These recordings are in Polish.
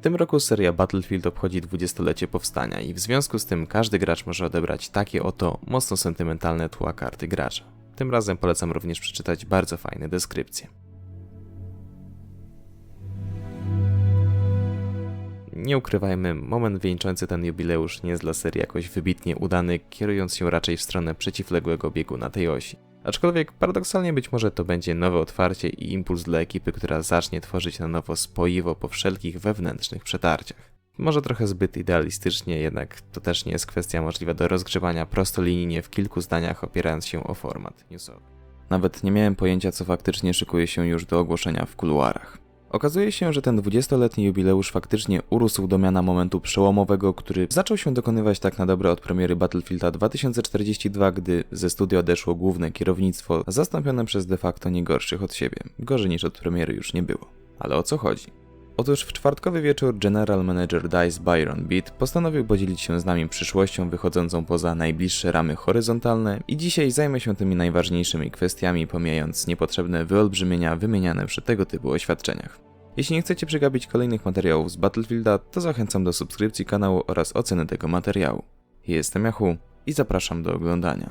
W tym roku seria Battlefield obchodzi 20-lecie powstania i w związku z tym każdy gracz może odebrać takie oto mocno sentymentalne tła karty gracza. Tym razem polecam również przeczytać bardzo fajne deskrypcje. Nie ukrywajmy, moment wieńczący ten jubileusz nie jest dla serii jakoś wybitnie udany, kierując się raczej w stronę przeciwległego biegu na tej osi. Aczkolwiek paradoksalnie być może to będzie nowe otwarcie i impuls dla ekipy, która zacznie tworzyć na nowo spoiwo po wszelkich wewnętrznych przetarciach. Może trochę zbyt idealistycznie, jednak to też nie jest kwestia możliwa do rozgrzewania prostolinijnie w kilku zdaniach opierając się o format newsowy. Nawet nie miałem pojęcia, co faktycznie szykuje się już do ogłoszenia w kuluarach. Okazuje się, że ten 20-letni jubileusz faktycznie urósł do miana momentu przełomowego, który zaczął się dokonywać tak na dobre od premiery Battlefielda 2042, gdy ze studia odeszło główne kierownictwo, zastąpione przez de facto nie gorszych od siebie. Gorzej niż od premiery już nie było. Ale o co chodzi? Otóż w czwartkowy wieczór General Manager DICE Byron Beat postanowił podzielić się z nami przyszłością wychodzącą poza najbliższe ramy horyzontalne i dzisiaj zajmę się tymi najważniejszymi kwestiami, pomijając niepotrzebne wyolbrzymienia wymieniane przy tego typu oświadczeniach. Jeśli nie chcecie przegapić kolejnych materiałów z Battlefielda, to zachęcam do subskrypcji kanału oraz oceny tego materiału. Jestem Yahoo i zapraszam do oglądania.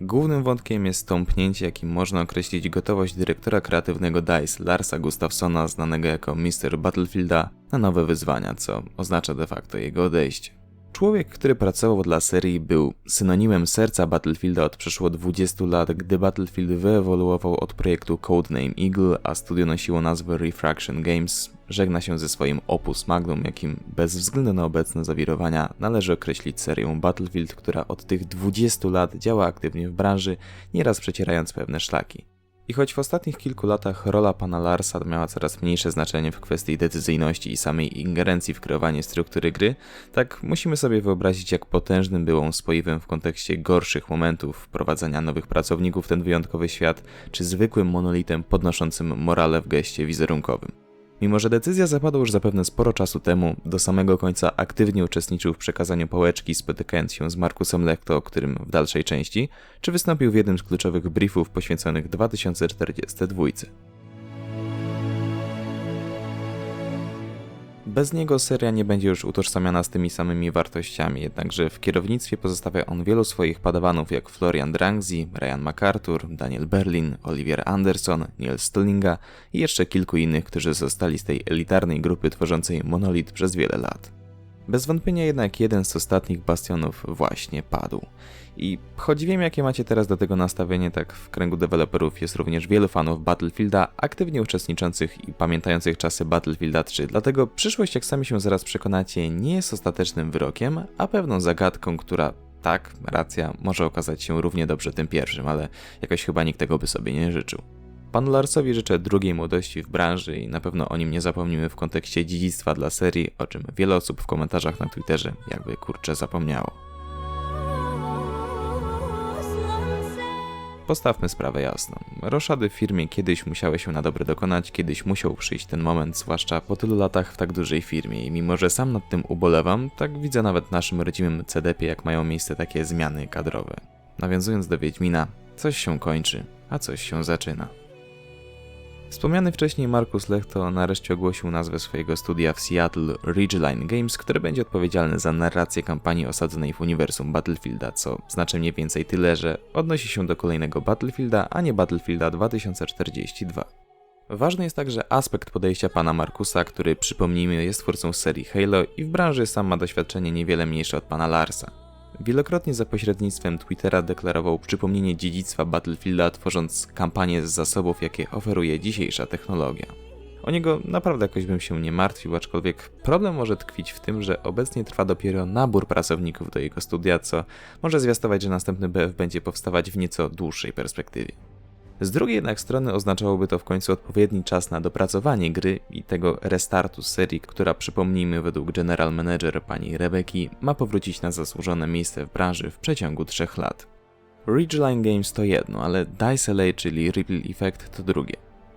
Głównym wątkiem jest tąpnięcie, jakim można określić gotowość dyrektora kreatywnego DICE Larsa Gustafsona, znanego jako Mr. Battlefielda, na nowe wyzwania, co oznacza de facto jego odejście. Człowiek, który pracował dla serii, był synonimem serca Battlefielda od przeszło 20 lat, gdy Battlefield wyewoluował od projektu Codename Eagle, a studio nosiło nazwę Refraction Games, żegna się ze swoim opus magnum, jakim bez względu na obecne zawirowania należy określić serię Battlefield, która od tych 20 lat działa aktywnie w branży, nieraz przecierając pewne szlaki. I choć w ostatnich kilku latach rola pana Larsa miała coraz mniejsze znaczenie w kwestii decyzyjności i samej ingerencji w kreowanie struktury gry, tak musimy sobie wyobrazić, jak potężnym był on spoiwem w kontekście gorszych momentów wprowadzania nowych pracowników w ten wyjątkowy świat, czy zwykłym monolitem podnoszącym morale w geście wizerunkowym. Mimo, że decyzja zapadła już zapewne sporo czasu temu, do samego końca aktywnie uczestniczył w przekazaniu pałeczki, spotykając się z Markusem Lechto, o którym w dalszej części, czy wystąpił w jednym z kluczowych briefów poświęconych 2042. Bez niego seria nie będzie już utożsamiana z tymi samymi wartościami, jednakże w kierownictwie pozostawia on wielu swoich padawanów jak Florian Drangzi, Ryan MacArthur, Daniel Berlin, Olivier Anderson, Neil Stullinga i jeszcze kilku innych, którzy zostali z tej elitarnej grupy tworzącej Monolith przez wiele lat. Bez wątpienia jednak jeden z ostatnich bastionów właśnie padł. I choć wiem jakie macie teraz do tego nastawienie, tak w kręgu deweloperów jest również wielu fanów Battlefielda, aktywnie uczestniczących i pamiętających czasy Battlefielda 3, dlatego przyszłość jak sami się zaraz przekonacie nie jest ostatecznym wyrokiem, a pewną zagadką, która tak, racja, może okazać się równie dobrze tym pierwszym, ale jakoś chyba nikt tego by sobie nie życzył. Panu Larsowi życzę drugiej młodości w branży i na pewno o nim nie zapomnimy w kontekście dziedzictwa dla serii, o czym wiele osób w komentarzach na Twitterze jakby kurczę zapomniało. Postawmy sprawę jasno. Roszady w firmie kiedyś musiały się na dobre dokonać, kiedyś musiał przyjść ten moment, zwłaszcza po tylu latach w tak dużej firmie i mimo, że sam nad tym ubolewam, tak widzę nawet w naszym rodzimym CDP, jak mają miejsce takie zmiany kadrowe. Nawiązując do Wiedźmina, coś się kończy, a coś się zaczyna. Wspomniany wcześniej Markus Lechto nareszcie ogłosił nazwę swojego studia w Seattle Ridgeline Games, które będzie odpowiedzialne za narrację kampanii osadzonej w uniwersum Battlefielda, co znaczy mniej więcej tyle, że odnosi się do kolejnego Battlefielda, a nie Battlefielda 2042. Ważny jest także aspekt podejścia pana Markusa, który przypomnijmy jest twórcą serii Halo i w branży sam ma doświadczenie niewiele mniejsze od pana Larsa. Wielokrotnie za pośrednictwem Twittera deklarował przypomnienie dziedzictwa Battlefielda, tworząc kampanię z zasobów, jakie oferuje dzisiejsza technologia. O niego naprawdę jakoś bym się nie martwił, aczkolwiek problem może tkwić w tym, że obecnie trwa dopiero nabór pracowników do jego studia, co może zwiastować, że następny BF będzie powstawać w nieco dłuższej perspektywie. Z drugiej jednak strony oznaczałoby to w końcu odpowiedni czas na dopracowanie gry i tego restartu serii, która przypomnijmy według general manager pani Rebeki ma powrócić na zasłużone miejsce w branży w przeciągu 3 lat. Ridgeline Games to jedno, ale Dice LA, czyli Ripple Effect to drugie.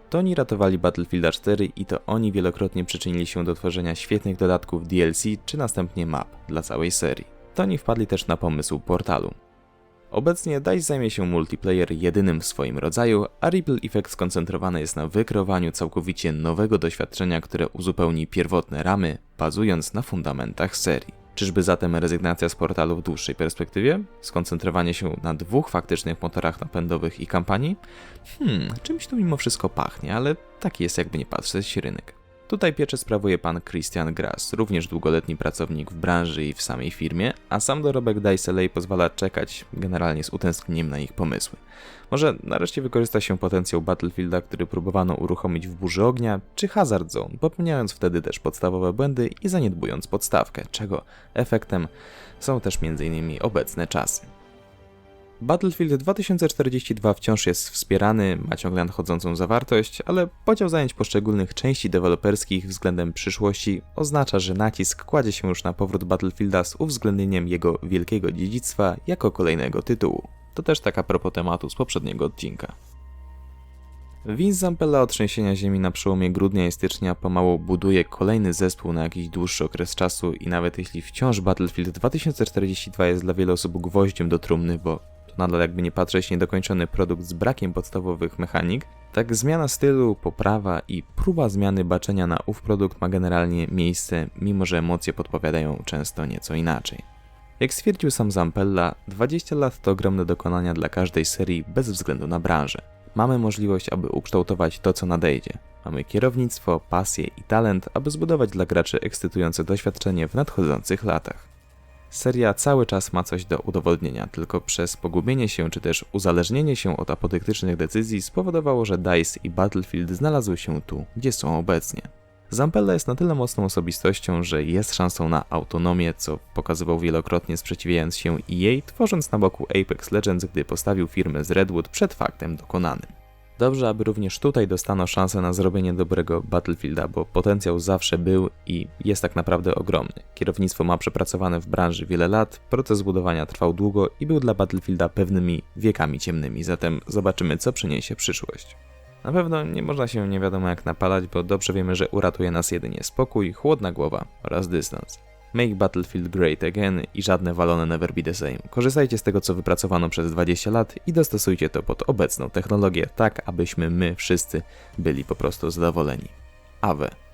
To oni ratowali Battlefield 4 i to oni wielokrotnie przyczynili się do tworzenia świetnych dodatków DLC czy następnie map dla całej serii. To oni wpadli też na pomysł portalu. Obecnie DICE zajmie się multiplayer jedynym w swoim rodzaju, a Ripple Effect skoncentrowany jest na wykreowaniu całkowicie nowego doświadczenia, które uzupełni pierwotne ramy, bazując na fundamentach serii. Czyżby zatem rezygnacja z portalu w dłuższej perspektywie? Skoncentrowanie się na dwóch faktycznych motorach napędowych i kampanii? Hmm, czymś tu mimo wszystko pachnie, ale taki jest jakby nie patrzeć rynek. Tutaj pieczę sprawuje pan Christian Grass, również długoletni pracownik w branży i w samej firmie, a sam dorobek Dice LA pozwala czekać generalnie z utęsknieniem na ich pomysły. Może nareszcie wykorzysta się potencjał Battlefielda, który próbowano uruchomić w burzy ognia, czy Hazard Zone, popełniając wtedy też podstawowe błędy i zaniedbując podstawkę, czego efektem są też m.in. obecne czasy. Battlefield 2042 wciąż jest wspierany, ma ciągle nadchodzącą zawartość, ale podział zajęć poszczególnych części deweloperskich względem przyszłości oznacza, że nacisk kładzie się już na powrót Battlefielda z uwzględnieniem jego wielkiego dziedzictwa jako kolejnego tytułu. To też taka propos tematu z poprzedniego odcinka. Vince Zampella od trzęsienia ziemi na przełomie grudnia i stycznia pomału buduje kolejny zespół na jakiś dłuższy okres czasu i nawet jeśli wciąż Battlefield 2042 jest dla wielu osób gwoździem do trumny, bo to nadal jakby nie patrzeć niedokończony produkt z brakiem podstawowych mechanik, tak zmiana stylu, poprawa i próba zmiany baczenia na ów produkt ma generalnie miejsce, mimo że emocje podpowiadają często nieco inaczej. Jak stwierdził sam Zampella, 20 lat to ogromne dokonania dla każdej serii bez względu na branżę. Mamy możliwość, aby ukształtować to, co nadejdzie. Mamy kierownictwo, pasję i talent, aby zbudować dla graczy ekscytujące doświadczenie w nadchodzących latach. Seria cały czas ma coś do udowodnienia, tylko przez pogubienie się czy też uzależnienie się od apodyktycznych decyzji spowodowało, że DICE i Battlefield znalazły się tu, gdzie są obecnie. Zampella jest na tyle mocną osobistością, że jest szansą na autonomię, co pokazywał wielokrotnie sprzeciwiając się EA, tworząc na boku Apex Legends, gdy postawił firmę z Redwood przed faktem dokonanym. Dobrze, aby również tutaj dostano szansę na zrobienie dobrego Battlefielda, bo potencjał zawsze był i jest tak naprawdę ogromny. Kierownictwo ma przepracowane w branży wiele lat, proces budowania trwał długo i był dla Battlefielda pewnymi wiekami ciemnymi, zatem zobaczymy co przyniesie przyszłość. Na pewno nie można się nie wiadomo jak napalać, bo dobrze wiemy, że uratuje nas jedynie spokój, chłodna głowa oraz dystans. Make Battlefield great again i żadne walone never be the same. Korzystajcie z tego, co wypracowano przez 20 lat i dostosujcie to pod obecną technologię, tak abyśmy my wszyscy byli po prostu zadowoleni. Awe.